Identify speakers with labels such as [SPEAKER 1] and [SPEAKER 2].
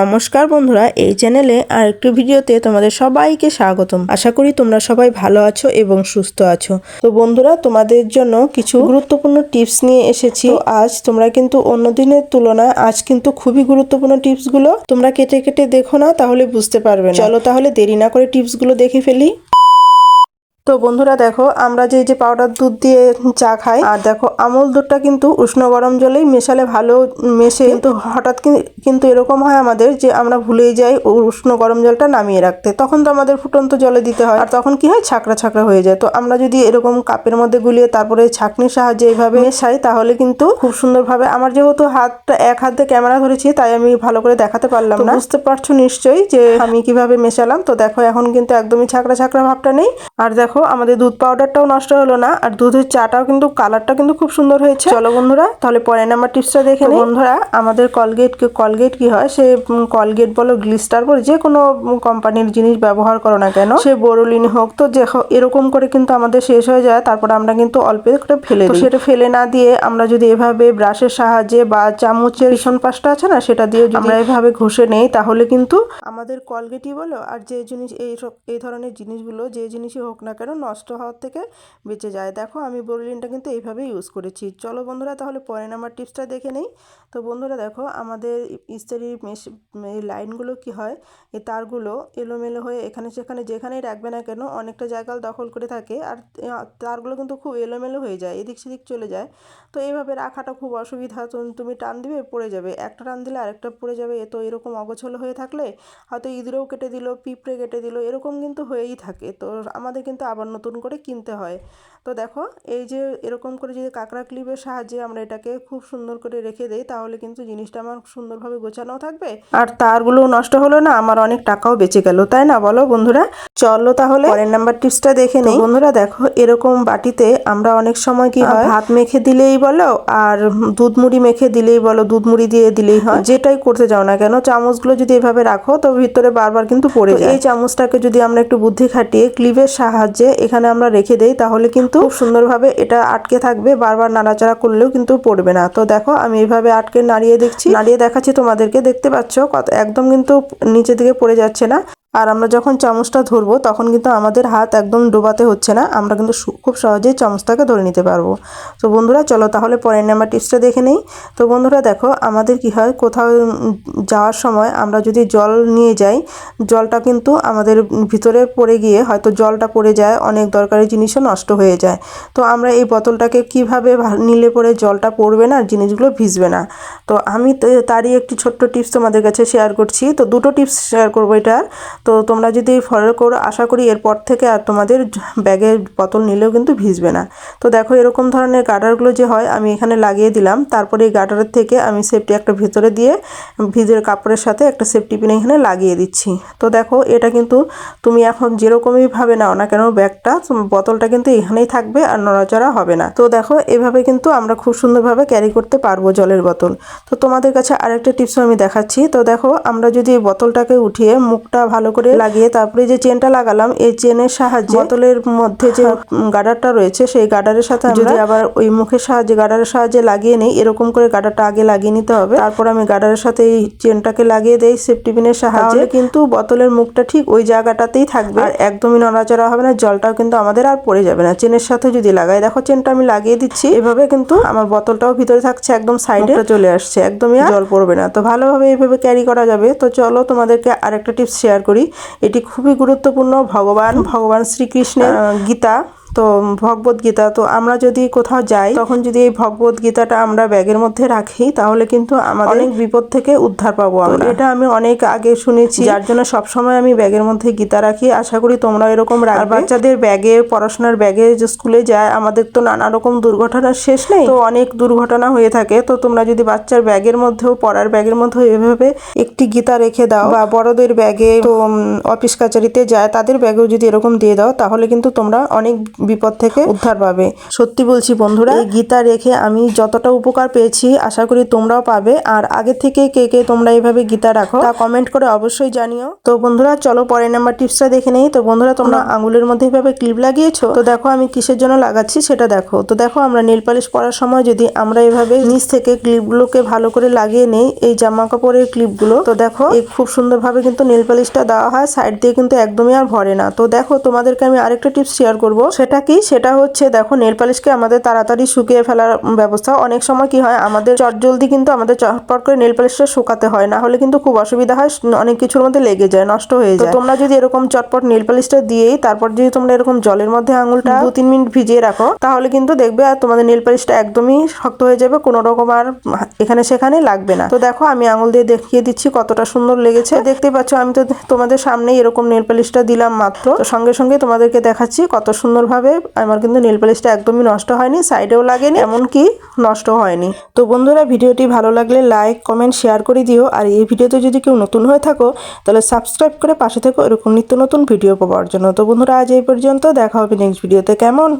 [SPEAKER 1] নমস্কার বন্ধুরা, এই চ্যানেলে আর একটি ভিডিওতে তোমাদের সবাইকে স্বাগতম। আশা করি তোমরা সবাই ভালো আছো এবং সুস্থ আছো। তো বন্ধুরা, তোমাদের জন্য কিছু গুরুত্বপূর্ণ টিপস নিয়ে এসেছি। আজ তোমরা কিন্তু অন্য দিনের তুলনায় আজ কিন্তু খুবই গুরুত্বপূর্ণ টিপসগুলো তোমরা কেটে কেটে দেখো না, তাহলে বুঝতে পারবে চলো তাহলে দেরি না করে টিপসগুলো দেখে ফেলি। তো বন্ধুরা দেখো আমরা যে যে পাউডার দুধ দিয়ে চা খাই আর দেখো আমল দুধটা কিন্তু উষ্ণ গরম জলেই মেশালে ভালো মেশে। কিন্তু হঠাৎ কিন্তু এরকম হয় আমাদের যে আমরা ভুলেই যাই উষ্ণ গরম জলটা নামিয়ে রাখতে। তখন তো আমাদের ফুটন্ত জলে দিতে হয়। আর তখন কি হয়? ছাকড়া ছাকড়া হয়ে যায়। তো আমরা যদি এরকম কাপের মধ্যে গুলিয়ে তারপরে ছাকনির সাহায্যে এইভাবে মেশাই তাহলে কিন্তু খুব সুন্দরভাবে আমার যেহেতু হাতটা এক হাতে ক্যামেরা ধরেছি তাই আমি ভালো করে দেখাতে পারলাম না। বুঝতে পারছ নিশ্চয়ই যে আমি কীভাবে মেশালাম? তো দেখো এখন কিন্তু একদমই ছাকড়া ছাকড়া ভাবটা নেই। আর দেখো আমাদের দুধ পাউডারটাও নষ্ট হলো না আর দুধের চাটাও কিন্তু কালারটা কিন্তু খুব সুন্দর হয়েছে। চলো বন্ধুরা তাহলে পরের নাম্বার টিপসটা দেখে বন্ধুরা আমাদের কলগেট কলগেট কি হয়? সে কলগেট বলো গ্লিস্টার বলো যে কোনো কোম্পানির জিনিস ব্যবহার করো না কেন। সে বোরোলিন হোক তো যে এরকম করে কিন্তু আমাদের শেষ হয়ে যায় তারপর আমরা কিন্তু অল্প করে ফেলে দিই। সেটা ফেলে না দিয়ে আমরা যদি এভাবে ব্রাশের সাহায্যে বা চামচের ভীষণ পাশটা আছে না সেটা দিয়ে যদি আমরা এভাবে ঘষে নেই তাহলে কিন্তু আমাদের কলগেটই বলো আর যে জিনিস এই সব- এই ধরনের জিনিসগুলো যে জিনিসই হোক না কেন নষ্ট হওয়ার থেকে বেঁচে যায়? দেখো, আমি বোরলিনটা কিন্তু এইভাবে ইউজ করেছি। চলো বন্ধুরা, তাহলে পরে নাম্বার টিপসটা দেখে নেই। তো বন্ধুরা, দেখো, আমাদের ইস্ত্রির এই লাইনগুলো কি হয়? এই তারগুলো এলোমেলো হয়ে এখানে সেখানে যেখানেই রাখবে না কেন অনেকটা জায়গা দখল করে থাকে আর তারগুলো কিন্তু খুব এলোমেলো হয়ে যায়, এদিক সেদিক চলে যায়। তো এইভাবে রাখাটা খুব অসুবিধা। তুমি টান দিবে, পড়ে যাবে। একটা টান দিলে আরেকটা পড়ে যাবে। এ তো এরকম অগোছলো হয়ে থাকলে হয়তো ইঁদুরেও কেটে দিল, পিঁপড়ে কেটে দিল, এরকম কিন্তু হয়েই থাকে। তো আমাদের কিন্তু আবার নতুন করে কিনতে হয়। তো দেখো এই যে এরকম করে যদি কাঁকড়া ক্লিপের সাহায্যে আমরা এটাকে খুব সুন্দর করে রেখে দেই তাহলে কিন্তু জিনিসটা আমার সুন্দরভাবে গোছানো থাকবে। আর তারগুলোও নষ্ট হলো না আমার অনেক টাকাও বেঁচে গেল তাই না বলো বন্ধুরা? চলো তাহলে পরের নাম্বার টিপসটা দেখে নেই। বন্ধুরা দেখো এরকম বাটিতে আমরা অনেক সময় কি হয় ভাত মেখে দিলেই বলো আর দুধ মুড়ি মেখে দিলেই বলো দুধ মুড়ি দিয়ে দিলেই হয়। যেটাই করতে যাও না কেন চামচগুলো যদি এভাবে রাখো তো ভিতরে বারবার কিন্তু পড়ে যায়। এই চামচটাকে যদি আমরা একটু বুদ্ধি খাটিয়ে ক্লিপের সাহায্যে এখানে আমরা রেখে দেই, তাহলে কিন্তু খুব সুন্দরভাবে এটা আটকে থাকবে, বারবার নাড়াচাড়া করলেও কিন্তু পড়বে না। তো দেখো, আমি এইভাবে আটকে নাড়িয়ে দেখছি। নাড়িয়ে দেখাচ্ছি তোমাদেরকে, দেখতে পাচ্ছ? কত, একদম কিন্তু নিচে দিকে পড়ে যাচ্ছে না। আর আমরা যখন চামচটা ধরবো, তখন কিন্তু আমাদের হাত একদম ডোবাতে হচ্ছে না। আমরা কিন্তু খুব সহজেই চামচটাকে ধরে নিতে পারব। তো বন্ধুরা, চলো তাহলে পরের নাম্বার টিপসটা দেখে নেই। তো বন্ধুরা দেখো, আমাদের কি হয়, কোথাও যাওয়ার সময় আমরা যদি জল নিয়ে যাই, জলটা কিন্তু আমাদের ভিতরে পড়ে গিয়ে হয়তো জলটা পড়ে যায়, অনেক দরকারি জিনিসও নষ্ট হয়ে যায়। তো আমরা এই বোতলটাকে কীভাবে নিলে পরে জলটা পড়বে না জিনিসগুলো ভিজবে না? তো আমি তারই একটি ছোট্ট টিপস তোমাদের কাছে শেয়ার করছি। তো দুটো টিপস শেয়ার করব এটার। তো তোমরা যদি ফলো করো আশা করি এরপর থেকে আর তোমাদের ব্যাগের বোতল নিলেও কিন্তু ভিজবে না। তো দেখো এরকম ধরনের গার্ডারগুলো যে হয়, আমি এখানে লাগিয়ে দিলাম। তারপরে এই গার্ডারের থেকে আমি সেফটি একটা ভিতরে দিয়ে, ভিজের কাপড়ের সাথে একটা সেফটি পিন এখানে লাগিয়ে দিচ্ছি। তো দেখো এটা কিন্তু তুমি এখন যেরকমই ভাবে নাও না কেন, ব্যাগটা বোতলটা কিন্তু এখানেই থাকবে আর নড়াচড়া হবে না। তো দেখো এভাবে কিন্তু আমরা খুব সুন্দরভাবে ক্যারি করতে পারব জলের বোতল। তো তোমাদের কাছে আরেকটা টিপস আমি দেখাচ্ছি। তো দেখো আমরা যদি এই বোতলটাকে উঠিয়ে মুখটা ভালো করে লাগিয়ে তারপরে যে চেনটা লাগালাম এই চেনের সাহায্যে বোতলের মধ্যে যে গাডারটা রয়েছে সেই গাডারের সাথে যদি আবার ওই মুখের সাহায্যে গাডারের সাহায্যে লাগিয়ে নেই এরকম করে গাডারটা আগে লাগিয়ে নিতে হবে। তারপর আমি গাডারের সাথে এই চেনটাকে লাগিয়ে দেই সেফটি পিনের সাহায্যে। কিন্তু বোতলের মুখটা ঠিক ওই জায়গাটাতেই থাকবে। আর একদমই নড়াচড়া হবে না জলটাও কিন্তু আমাদের আর পড়ে যাবে না। চেনের সাথে যদি লাগাই দেখো চেনটা আমি লাগিয়ে দিচ্ছি। এভাবে কিন্তু আমার বোতলটাও ভিতরে থাকছে একদম সাইডে চলে আসছে একদমই জল পড়বে না। তো ভালোভাবে এইভাবে ক্যারি করা যাবে। তো চলো তোমাদেরকে আরেকটা টিপস শেয়ার করি। এটি খুবই গুরুত্বপূর্ণ ভগবান ভগবান শ্রীকৃষ্ণের গীতা। তো ভগবত গীতা তো আমরা যদি কোথাও যাই তখন যদি এই ভগবত গীতাটা আমরা ব্যাগের মধ্যে রাখি তাহলে কিন্তু আমাদের অনেক বিপদ থেকে উদ্ধার পাবো আমরা। এটা আমি অনেক আগে শুনেছি। যার জন্য সবসময় আমি ব্যাগের মধ্যে গীতা রাখি। আশা করি তোমরা এরকম রাখবে। বাচ্চাদের ব্যাগে পড়াশোনার ব্যাগে যে স্কুলে যায় আমাদের তো নানা রকম দুর্ঘটনার শেষ নেই। তো অনেক দুর্ঘটনা হয়ে থাকে। তো তোমরা যদি বাচ্চার ব্যাগের মধ্যেও পড়ার ব্যাগের মধ্যেও এভাবে একটি গীতা রেখে দাও বা বড়দের ব্যাগে তো অফিস কাচারিতে যায় তাদের ব্যাগেও যদি এরকম দিয়ে দাও তাহলে কিন্তু তোমরা অনেক বিপদ থেকে উদ্ধার পাবে। সত্যি বলছি বন্ধুরা এই গীতা রেখে আমি যতটা উপকার পেয়েছি আশা করি তোমরাও পাবে। আর আগে থেকে কে কে তোমরা এইভাবে গীতা রাখো তা কমেন্ট করে অবশ্যই জানিও। তো বন্ধুরা চলো পরের নাম্বার টিপসটা দেখে নেই। তো বন্ধুরা তোমরা আঙুলের মধ্যে এইভাবে ক্লিপ লাগিয়েছো? তো দেখো আমি কিসের জন্য লাগাচ্ছি সেটা দেখো। তো দেখো আমরা নেল পালিশ পরার সময় যদি আমরা এইভাবে নিচ থেকে ক্লিপগুলোকে ভালো করে লাগিয়ে নেই এই জামা কাপড়ের ক্লিপগুলো তো দেখো এই খুব সুন্দরভাবে কিন্তু নেল পালিশটা দেওয়া হয়। সাইড দিয়ে কিন্তু একদমই আর ভরে না। তো দেখো তোমাদেরকে আমি আরেকটা টিপস শেয়ার করব। সেটা কি? সেটা হচ্ছে দেখো নেল পালিশকে আমাদের তাড়াতাড়ি শুকিয়ে ফেলার ব্যবস্থা। অনেক সময় কি হয় আমাদের চটজলদি কিন্তু আমাদের চটপট করে নেল পালিশটা শুকাতে হয়। না হলে কিন্তু খুব অসুবিধা হয় অনেক কিছুর মধ্যে লেগে যায় নষ্ট হয়ে যায়। তোমরা যদি এরকম চটপট নেল পালিশটা দিয়েই তারপর যদি তোমরা এরকম জলের মধ্যে আঙুলটা দু তিন মিনিট ভিজিয়ে রাখো তাহলে কিন্তু দেখবে আর তোমাদের নেল পালিশটা একদমই শক্ত হয়ে যাবে কোনো রকম আর এখানে সেখানে লাগবে না। তো দেখো আমি আঙুল দিয়ে দেখিয়ে দিচ্ছি কতটা সুন্দর লেগেছে। দেখতে পাচ্ছ আমি তো তোমাদের সামনে এরকম নেল পালিশটা দিলাম মাত্র। সঙ্গে সঙ্গে তোমাদেরকে দেখাচ্ছি কত সুন্দরভাবে আমার কিন্তু নেল পালিশটা একদমই নষ্ট হয়নি সাইডেও লাগেনি, এমনকি নষ্ট হয়নি। তো বন্ধুরা, ভিডিওটি ভালো লাগলে লাইক কমেন্ট শেয়ার করে দিও। আর এই ভিডিওতে যদি কেউ নতুন হয়ে থাকো, তাহলে সাবস্ক্রাইব করে পাশে থেকো। এরকম নিত্য নতুন ভিডিও পাওয়ার জন্য। তো বন্ধুরা, আজ এই পর্যন্ত। দেখা হবে নেক্সট ভিডিওতে কেমন?